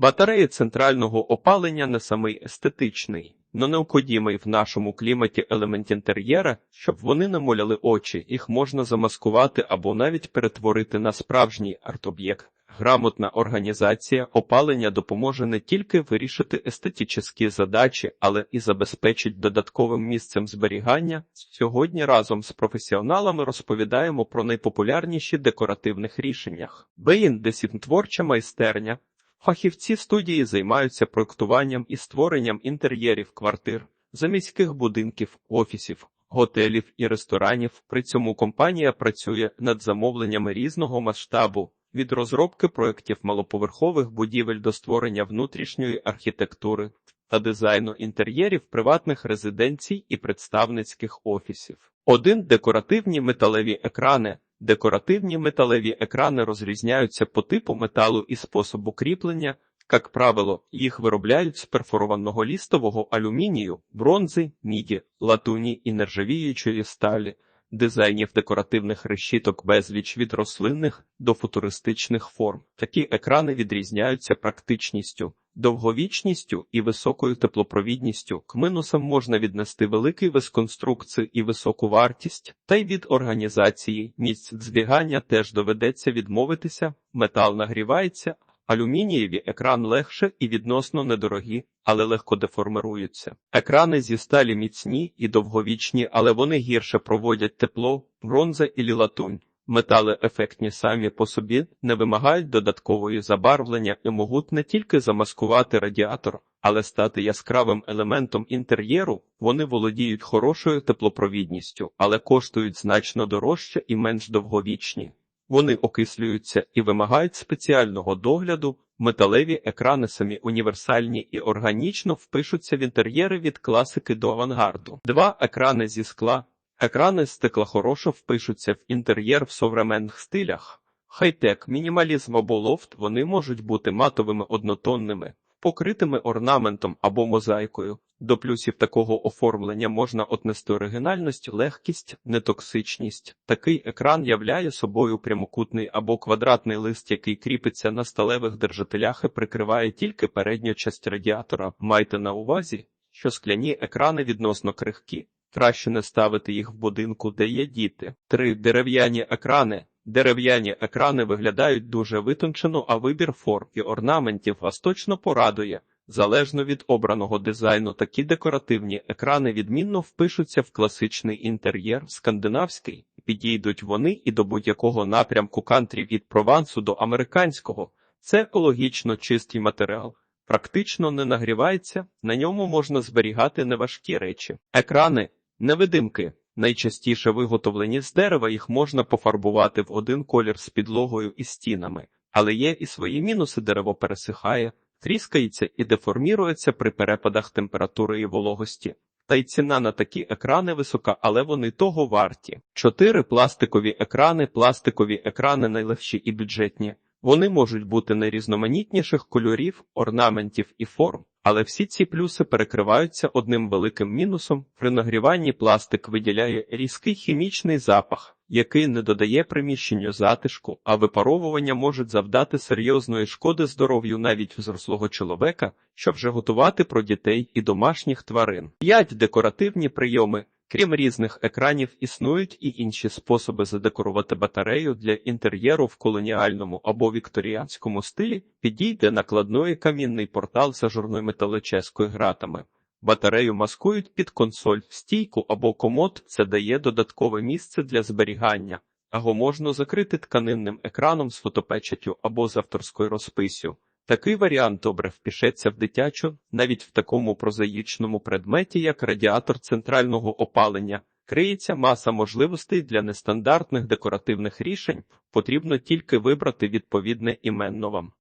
Батареї центрального опалення не самий естетичний, но необхідний в нашому кліматі елемент інтер'єра, щоб вони не моляли очі, їх можна замаскувати або навіть перетворити на справжній арт-об'єкт. Грамотна організація опалення допоможе не тільки вирішити естетичні задачі, але і забезпечить додатковим місцем зберігання. Сьогодні разом з професіоналами розповідаємо про найпопулярніші декоративних рішеннях. Беїн творча майстерня. Фахівці студії займаються проектуванням і створенням інтер'єрів квартир, заміських будинків, офісів, готелів і ресторанів. При цьому компанія працює над замовленнями різного масштабу. Від розробки проєктів малоповерхових будівель до створення внутрішньої архітектури та дизайну інтер'єрів приватних резиденцій і представницьких офісів. Один декоративні металеві екрани. Декоративні металеві екрани розрізняються по типу металу і способу кріплення. Як правило, їх виробляють з перфорованого лістового алюмінію, бронзи, міді, латуні і нержавіючої сталі дизайнів декоративних решіток безліч від рослинних до футуристичних форм. Такі екрани відрізняються практичністю, довговічністю і високою теплопровідністю. К минусам можна віднести великий вес конструкції і високу вартість, та й від організації місць збігання теж доведеться відмовитися, метал нагрівається. Алюмінієві екран легше і відносно недорогі, але легко деформируються. Екрани зі сталі міцні і довговічні, але вони гірше проводять тепло, бронза і латунь. Метали ефектні самі по собі не вимагають додаткової забарвлення і можуть не тільки замаскувати радіатор, але стати яскравим елементом інтер'єру. Вони володіють хорошою теплопровідністю, але коштують значно дорожче і менш довговічні. Вони окислюються і вимагають спеціального догляду. Металеві екрани самі універсальні і органічно впишуться в інтер'єри від класики до авангарду. Два екрани зі скла. Екрани стекла хорошо впишуться в інтер'єр в современних стилях. Хай-тек, мінімалізм або лофт вони можуть бути матовими однотонними, покритими орнаментом або мозаїкою. До плюсів такого оформлення можна отнести оригінальність, легкість, нетоксичність. Такий екран являє собою прямокутний або квадратний лист, який кріпиться на сталевих держателях і прикриває тільки передню часть радіатора. Майте на увазі, що скляні екрани відносно крихкі. Краще не ставити їх в будинку, де є діти. Три дерев'яні екрани. Дерев'яні екрани виглядають дуже витончено, а вибір форм і орнаментів вас точно порадує. Залежно від обраного дизайну, такі декоративні екрани відмінно впишуться в класичний інтер'єр, скандинавський, підійдуть вони і до будь-якого напрямку кантрі від провансу до американського. Це екологічно чистий матеріал, практично не нагрівається, на ньому можна зберігати неважкі речі. Екрани, невидимки. Найчастіше виготовлені з дерева їх можна пофарбувати в один колір з підлогою і стінами, але є і свої мінуси дерево пересихає тріскається і деформірується при перепадах температури і вологості. Та й ціна на такі екрани висока, але вони того варті. Чотири пластикові екрани, пластикові екрани найлегші і бюджетні. Вони можуть бути найрізноманітніших кольорів, орнаментів і форм, але всі ці плюси перекриваються одним великим мінусом. При нагріванні пластик виділяє різкий хімічний запах, який не додає приміщенню затишку, а випаровування можуть завдати серйозної шкоди здоров'ю навіть взрослого чоловіка, щоб вже готувати про дітей і домашніх тварин. П'ять декоративні прийоми. Крім різних екранів, існують і інші способи задекорувати батарею для інтер'єру в колоніальному або вікторіанському стилі, підійде накладної камінний портал з ажурною металеческою гратами. Батарею маскують під консоль, стійку або комод, це дає додаткове місце для зберігання, або можна закрити тканинним екраном з фотопечаттю або з авторською розписю. Такий варіант добре впішеться в дитячу, навіть в такому прозаїчному предметі, як радіатор центрального опалення. Криється маса можливостей для нестандартних декоративних рішень, потрібно тільки вибрати відповідне іменно вам.